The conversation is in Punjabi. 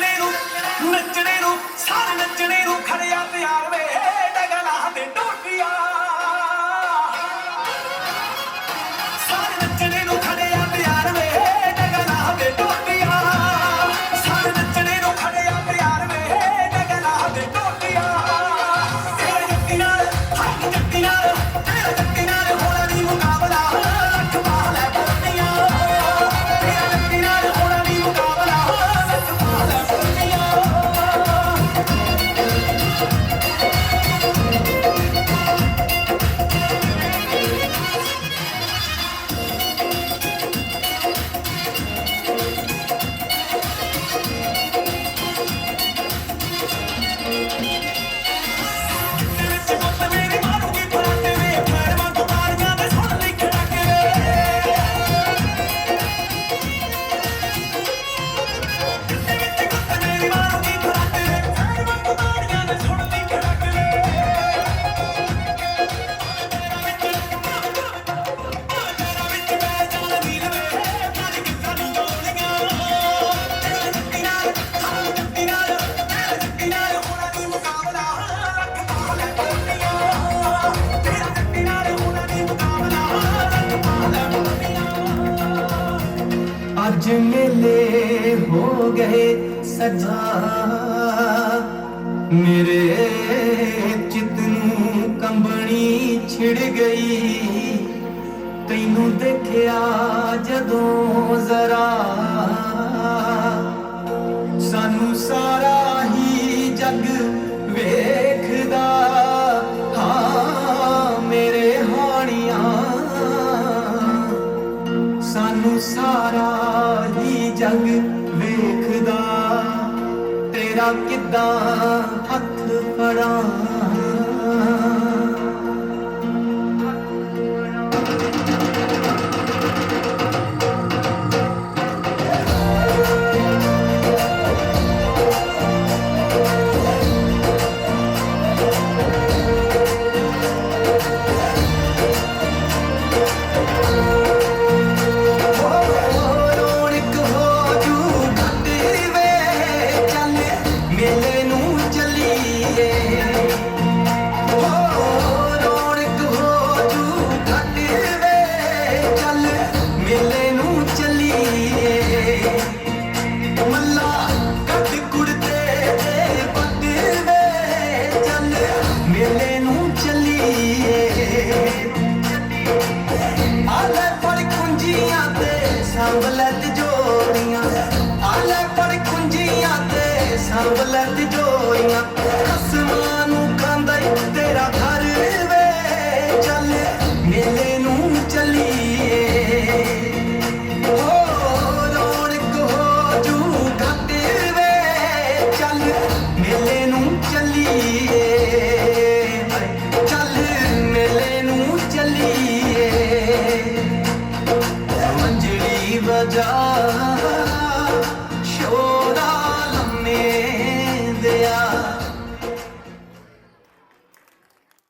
little, little. ਅੱਜ ਮੇਲੇ ਹੋ ਗਏ ਸਜਾ। ਮੇਰੇ ਚਿੱਤ ਨੂੰ ਕੰਬਣੀ ਛਿੜ ਗਈ। ਤੈਨੂੰ ਦੇਖਿਆ ਜਦੋਂ ਜ਼ਰਾ ਸਾਰਾ ਹੀ ਜਗ ਵੇਖਦਾ। ਤੇਰਾ ਕਿੱਦਾਂ ਹੱਥ ਫੜਾਂ? ਨੂੰ ਚੱਲੀਏ। ਆਲੇ ਫੜ ਕੁੰਜੀਆਂ ਤੇ ਸੰਭਲੇ ਤਿਜੋਰੀਆਂ।